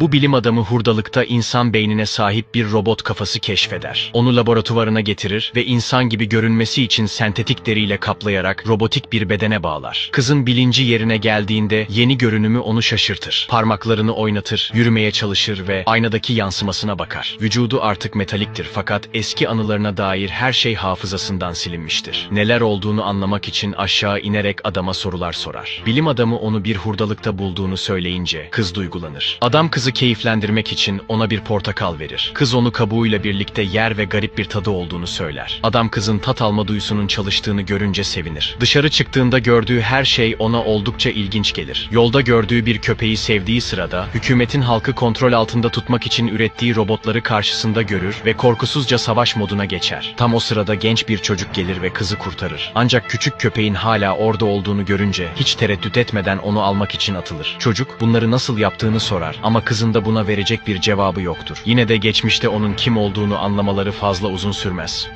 Bu bilim adamı hurdalıkta insan beynine sahip bir robot kafası keşfeder. Onu laboratuvarına getirir ve insan gibi görünmesi için sentetik deriyle kaplayarak robotik bir bedene bağlar. Kızın bilinci yerine geldiğinde yeni görünümü onu şaşırtır. Parmaklarını oynatır, yürümeye çalışır ve aynadaki yansımasına bakar. Vücudu artık metaliktir fakat eski anılarına dair her şey hafızasından silinmiştir. Neler olduğunu anlamak için aşağı inerek adama sorular sorar. Bilim adamı onu bir hurdalıkta bulduğunu söyleyince kız duygulanır. Adam kızı keyiflendirmek için ona bir portakal verir. Kız onu kabuğuyla birlikte yer ve garip bir tadı olduğunu söyler. Adam kızın tat alma duyusunun çalıştığını görünce sevinir. Dışarı çıktığında gördüğü her şey ona oldukça ilginç gelir. Yolda gördüğü bir köpeği sevdiği sırada hükümetin halkı kontrol altında tutmak için ürettiği robotları karşısında görür ve korkusuzca savaş moduna geçer. Tam o sırada genç bir çocuk gelir ve kızı kurtarır. Ancak küçük köpeğin hala orada olduğunu görünce hiç tereddüt etmeden onu almak için atılır. Çocuk bunları nasıl yaptığını sorar ama kızın buna verecek bir cevabı yoktur. Yine de geçmişte onun kim olduğunu anlamaları fazla uzun sürmez.